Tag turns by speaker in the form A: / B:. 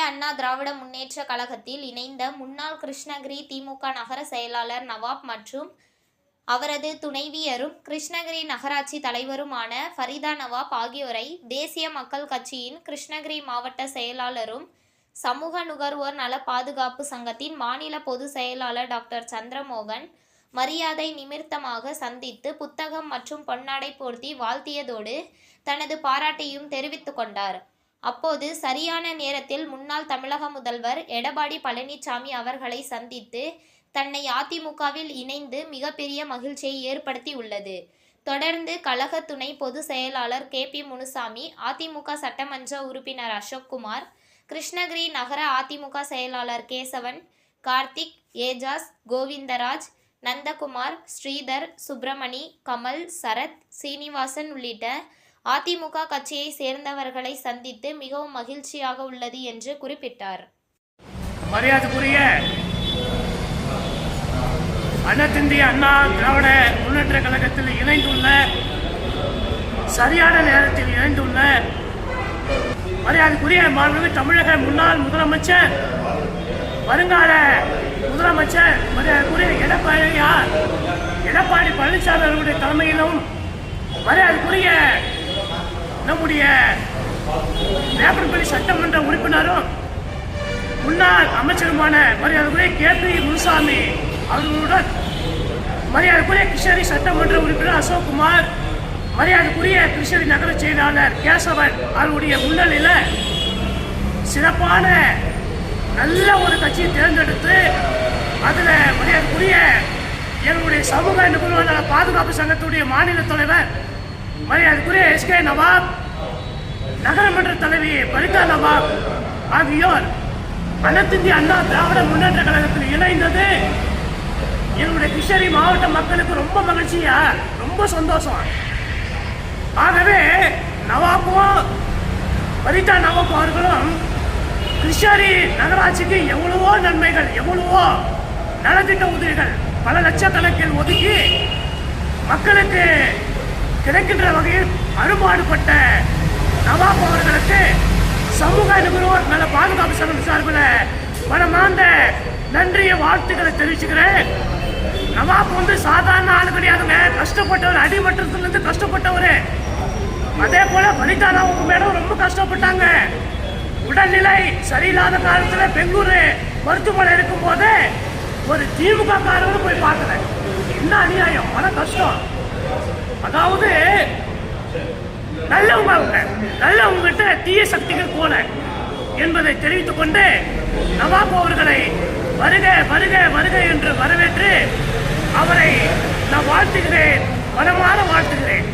A: அண்ணா திராவிட முன்னேற்ற கழகத்தில் இணைந்த முன்னாள் கிருஷ்ணகிரி திமுக நகர செயலாளர் நவாப் மற்றும் அவரது துணைவியரும் கிருஷ்ணகிரி நகராட்சி தலைவருமான ஃபரிதா நவாப் ஆகியோரை தேசிய மக்கள் கட்சியின் கிருஷ்ணகிரி மாவட்ட செயலாளரும் சமூக நுகர்வோர் நல பாதுகாப்பு சங்கத்தின் மாநில பொதுச் செயலாளர் டாக்டர் சந்திரமோகன் மரியாதை நிமித்தமாக சந்தித்து புத்தகம் மற்றும் பொன்னாடை போர்த்தி வாழ்த்தியதோடு தனது பாராட்டையும் தெரிவித்து கொண்டார். அப்போது சரியான நேரத்தில் முன்னாள் தமிழக முதல்வர் எடப்பாடி பழனிசாமி அவர்களை சந்தித்து தன்னை அதிமுகவில் இணைந்து மிகப்பெரிய மகிழ்ச்சியை ஏற்படுத்தி உள்ளது தொடர்ந்து கழக துணை பொதுச் செயலாளர் கே பி முனுசாமி அதிமுக சட்டமன்ற உறுப்பினர் அசோக்குமார் கிருஷ்ணகிரி நகர அதிமுக செயலாளர் கேசவன் கார்த்திக் ஏஜாஸ் கோவிந்தராஜ் நந்தகுமார் ஸ்ரீதர் சுப்பிரமணி கமல் சரத் சீனிவாசன் உள்ளிட்ட அதிமுக கட்சியை சேர்ந்தவர்களை சந்தித்து மிகவும் மகிழ்ச்சியாக உள்ளது என்று குறிப்பிட்டார்.
B: மரியாதைக்குரிய அனைத்திந்திய அண்ணா திராவிட முன்னேற்ற கழகத்தில் இணைந்துள்ள சரியான நேரத்தில் இணைந்துள்ள மரியாதைக்குரிய மாண்புமிகு தமிழக முன்னாள் முதலமைச்சர் வருங்கால முதலமைச்சர் மரியாதைக்குரிய எடப்பாடியார் எடப்பாடி பழனிசாமி அவர்களுடைய தலைமையிலும் மரியாதைக்குரிய நம்முடைய வேப்பன்பள்ளி சட்டமன்ற உறுப்பினரும் முன்னாள் அமைச்சருமான மரியாதைக்குரிய கே பி முனுசாமி அவர்களுடன் மரியாதைக்குரிய கிருஷ்ணகிரி சட்டமன்ற உறுப்பினர் அசோக்குமார் மரியாதைக்குரிய கிருஷ்ணகிரி நகர செயலாளர் கேசவன் அவருடைய முன்னிலையில் சிறப்பான நல்ல ஒரு கட்சியை தேர்ந்தெடுத்து அதில் மரியாதைக்குரிய எங்களுடைய சமூக நிபுணர் பாதுகாப்பு சங்கத்துடைய மாநில தலைவர் மரியாதைக்குரிய எஸ் கே நவாப் நகரமன்ற தலைவி பரிதா நவாப் ஆகியோர் அனைத்திந்திய அண்ணா திராவிட முன்னேற்ற கழகத்தில் இணைந்தது. என்னுடைய கிருஷ்ணகிரி மாவட்ட மக்களுக்கு ரொம்ப மகிழ்ச்சியா? ரொம்ப சந்தோஷம். ஆகவே நவாப்பும் பரிதா நவாப் அவர்களும் கிருஷ்ணகிரி நகராட்சிக்கு எவ்வளவோ நன்மைகள் எவ்வளவோ நலத்திட்ட உதவிகள் பல லட்சக்கணக்கில் ஒதுக்கி மக்களுக்கு கிடைக்கின்ற வகையில் அறுபாடுபட்ட நவாப் அவர்களுக்கு சமூக நுகர்வோர் நல பாதுகாப்பு சங்கம் சார்பில் மனமார்ந்த நன்றிய வாழ்த்துக்களை தெரிவிச்சுக்கிறேன். நவாப் வந்து சாதாரண ஆள் கிடையாதுங்க. கஷ்டப்பட்டவர் அடிமட்டத்திலிருந்து கஷ்டப்பட்டவர். அதே போல வனிதானாவும் மேடம் ரொம்ப கஷ்டப்பட்டாங்க. உடல்நிலை சரியில்லாத காலத்தில் பெங்களூர் மருத்துவமனை இருக்கும் போது ஒரு திமுக காரவரும் போய் பார்க்கல என்ன அநியாயம்? மன கஷ்டம். அதாவது நல்லவங்க அவங்க நல்லவங்ககிட்ட தீய சக்திகள் போல என்பதை தெரிவித்துக் கொண்டு நவாப் அவர்களை வருக வருக வருக என்று வரவேற்று அவரை நான் வாழ்த்துகிறேன் மனமாற வாழ்த்துகிறேன்.